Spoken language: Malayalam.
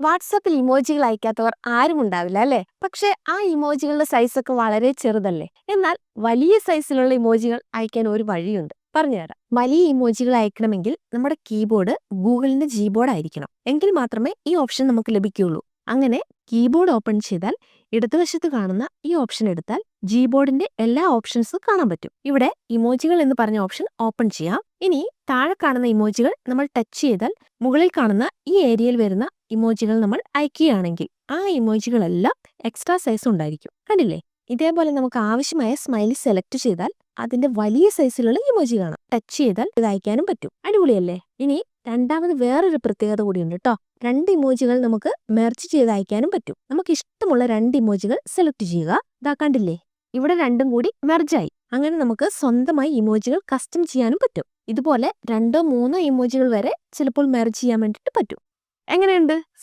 വാട്സാപ്പിൽ ഇമോജികൾ അയക്കാത്തവർ ആരും ഉണ്ടാവില്ല അല്ലേ? പക്ഷെ ആ ഇമോജികളുടെ സൈസൊക്കെ വളരെ ചെറുതല്ലേ? എന്നാൽ വലിയ സൈസിലുള്ള ഇമോജികൾ അയക്കാൻ ഒരു വഴിയുണ്ട്. പറഞ്ഞുതരാം വലിയ ഇമോജികൾ അയക്കണമെങ്കിൽ നമ്മുടെ കീബോർഡ് ഗൂഗിളിന്റെ ജീബോർഡ് ആയിരിക്കണം. എങ്കിൽ മാത്രമേ ഈ ഓപ്ഷൻ നമുക്ക് ലഭിക്കുകയുള്ളൂ. അങ്ങനെ കീബോർഡ് ഓപ്പൺ ചെയ്താൽ ഇടതുവശത്ത് കാണുന്ന ഈ ഓപ്ഷൻ എടുത്താൽ ജീബോർഡിന്റെ എല്ലാ ഓപ്ഷൻസും കാണാൻ പറ്റും. ഇവിടെ ഇമോജികൾ എന്ന് പറഞ്ഞ ഓപ്ഷൻ ഓപ്പൺ ചെയ്യാം. ഇനി താഴെ കാണുന്ന ഇമോജികൾ നമ്മൾ ടച്ച് ചെയ്താൽ മുകളിൽ കാണുന്ന ഈ ഏരിയയിൽ വരുന്ന ഇമോജികൾ നമ്മൾ അയക്കുകയാണെങ്കിൽ ആ ഇമോജികളെല്ലാം എക്സ്ട്രാ സൈസ് ഉണ്ടായിരിക്കും. കണ്ടില്ലേ? ഇതേപോലെ നമുക്ക് ആവശ്യമായ സ്മൈലി സെലക്ട് ചെയ്താൽ അതിന്റെ വലിയ സൈസിലുള്ള ഇമോജി കാണാം. ടച്ച് ചെയ്താൽ ഇത് അയക്കാനും പറ്റും. അടിപൊളിയല്ലേ? ഇനി രണ്ടാമത് വേറൊരു പ്രത്യേകത കൂടിയുണ്ട് കേട്ടോ രണ്ട് ഇമോജികൾ നമുക്ക് മെർച്ച് ചെയ്ത് അയക്കാനും പറ്റും. നമുക്ക് ഇഷ്ടമുള്ള രണ്ട് ഇമോജികൾ സെലക്ട് ചെയ്യുക. ഇതാ കണ്ടില്ലേ? ഇവിടെ രണ്ടും കൂടി മെർജായി അങ്ങനെ നമുക്ക് സ്വന്തമായി ഇമോജികൾ കസ്റ്റം ചെയ്യാനും പറ്റും. ഇതുപോലെ രണ്ടോ മൂന്നോ ഇമോജികൾ വരെ ചിലപ്പോൾ മെർജ് ചെയ്യാൻ വേണ്ടിയിട്ട് പറ്റും. എങ്ങനെയുണ്ട്?